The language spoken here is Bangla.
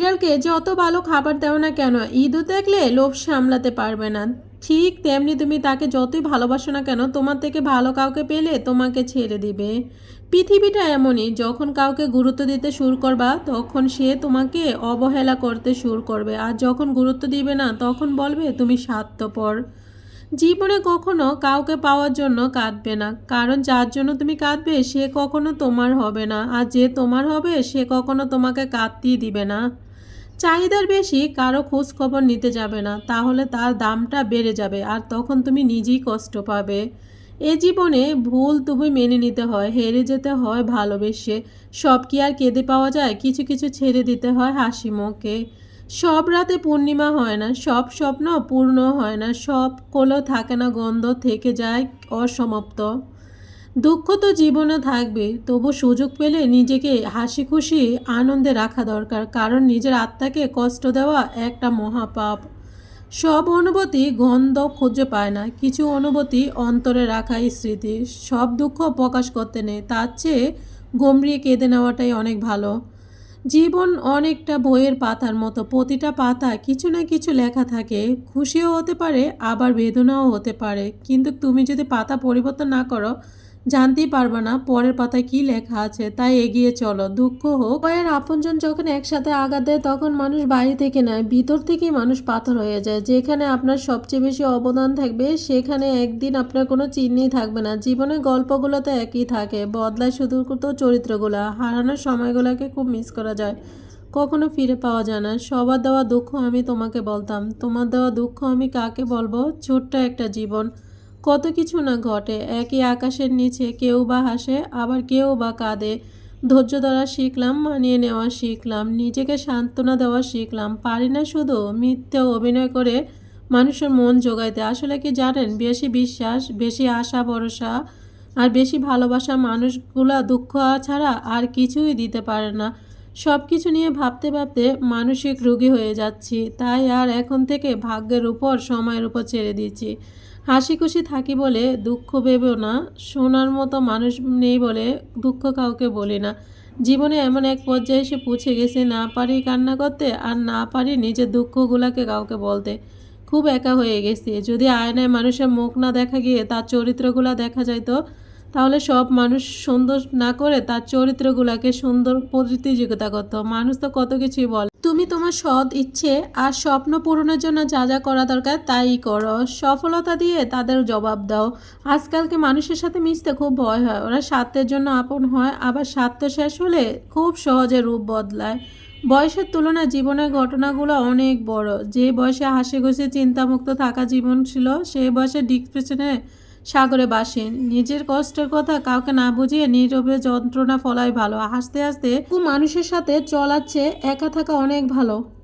বিড়ালকে যত ভালো খাবার দাও না কেন ইঁদুর দেখলে লোভ সামলাতে পারবে না। ঠিক তেমনি তুমি তাকে যতই ভালোবাসো না কেন, তোমার থেকে ভালো কাউকে পেলে তোমাকে ছেড়ে দিবে। পৃথিবীটা এমনই, যখন কাউকে গুরুত্ব দিতে শুরু করবা, তখন সে তোমাকে অবহেলা করতে শুরু করবে। আর যখন গুরুত্ব দিবে না, তখন বলবে তুমি স্বার্থপর। জীবনে কখনো কাউকে পাওয়ার জন্য কাঁদবে না, কারণ যার জন্য তুমি কাঁদবে, সে কখনো তোমার হবে না। আর যে তোমার হবে, সে কখনো তোমাকে কাঁদতেই দিবে না। চাহিদার বেশি, কারও খোঁজ খবর নিতে যাবে না, তাহলে তার দামটা বেড়ে যাবে আর তখন তুমি নিজেই কষ্ট পাবে। এ জীবনে ভুল তুমি মেনে নিতে হয়, হেরে যেতে হয় ভালোবেসে। সব কি আর কেঁদে পাওয়া যায়? কিছু কিছু ছেড়ে দিতে হয় হাসি মুখে। সব রাতে পূর্ণিমা হয় না, সব স্বপ্ন পূর্ণ হয় না, সব কোলো থাকে না, গন্ধ থেকে যায় অসমাপ্ত। দুঃখ তো জীবনে থাকবে, তবু সুযোগ পেলে নিজেকে হাসি খুশি আনন্দে রাখা দরকার। কারণ নিজের আত্মাকে কষ্ট দেওয়া একটা মহাপাপ। সব অনুভূতি গন্ধ খুঁজে পায় না, কিছু অনুভূতি অন্তরে রাখাই স্মৃতি। সব দুঃখ প্রকাশ করতে নেই, তার চেয়ে গমড়িয়ে কেঁদে নেওয়াটাই অনেক ভালো। জীবন অনেকটা বইয়ের পাতার মতো, প্রতিটা পাতা কিছু না কিছু লেখা থাকে। খুশিও হতে পারে, আবার বেদনাও হতে পারে। কিন্তু তুমি যদি পাতা পরিবর্তন না করো জানতেই পারবে না পরের পাতায় কি লেখা আছে। তাই এগিয়ে চলো। দুঃখ হোক বইয়ের আপনজন যখন একসাথে আঘাত দেয়, তখন মানুষ বাইরে থেকে নয়। ভিতর থেকেই মানুষ পাথর হয়ে যায়। যেখানে আপনার সবচেয়ে বেশি অবদান থাকবে, সেখানে একদিন আপনার কোনো চিহ্নই থাকবে না। জীবনের গল্পগুলো তো একই থাকে। বদলায় শুধু তো চরিত্রগুলো। হারানোর সময়গুলোকে খুব মিস করা যায়। কখনো ফিরে পাওয়া যায় না। সবার দেওয়া দুঃখ আমি তোমাকে বলতাম। তোমার দেওয়া দুঃখ আমি কাকে বলব? ছোট্ট একটা জীবন। কত কিছু না ঘটে। একই আকাশের নিচে কেউ বা হাসে, আবার কেউ বা কাঁদে। ধৈর্য ধরা শিখলাম, মানিয়ে নেওয়া শিখলাম, নিজেকে সান্ত্বনা দেওয়া শিখলাম। পারি না শুধু মিথ্যে অভিনয় করে মানুষের মন জোগাইতে। আসলে কি জানেন, বেশি বিশ্বাস, বেশি আশা, ভরসা আর বেশি ভালোবাসা মানুষগুলা দুঃখ ছাড়া আর কিছুই দিতে পারে না। সব কিছু নিয়ে ভাবতে ভাবতে মানসিক রোগী হয়ে যাচ্ছি। তাই আর এখন থেকে ভাগ্যের উপর, সময়ের উপর ছেড়ে দিচ্ছি। হাসি খুশি থাকি বলে দুঃখ ভেবেও না, শোনার মতো মানুষ নেই বলে দুঃখ কাউকে বলি না। জীবনে এমন এক পর্যায়ে এসে পৌঁছে গেছে, না পারি কান্না করতে আর না পারি নিজের দুঃখগুলোকে কাউকে বলতে। খুব একা হয়ে গেছি। যদি আয়নায় মানুষের মুখ না দেখা গিয়ে তার চরিত্রগুলো দেখা যাইতো, তাহলে সব মানুষ সুন্দর না করে তার চরিত্রগুলাকে সুন্দর প্রতিযোগিতা করতো। মানুষ তো কত কিছুই বলে। তুমি তোমার সৎ ইচ্ছে আর স্বপ্ন পূরণের জন্য যা যা করা দরকার তাই করো। সফলতা দিয়ে তাদের জবাব দাও। আজকালকে মানুষের সাথে মিশতে খুব ভয় হয়। ওরা স্বার্থের জন্য আপন হয়, আবার স্বার্থ শেষ হলে খুব সহজে রূপ বদলায়। বয়সের তুলনায় জীবনের ঘটনাগুলো অনেক বড়। যে বয়সে হাসি খুশি চিন্তামুক্ত থাকা জীবন ছিল সেই বয়সে ডিপ্রেশনে সাগরে বাসেন নিজের কষ্টের কথা কাউকে না বুঝিয়ে নীরবে যন্ত্রণা ফলাই ভালো। হাসতে হাসতে মানুষের সাথে চলাচ্ছে একা থাকা অনেক ভালো।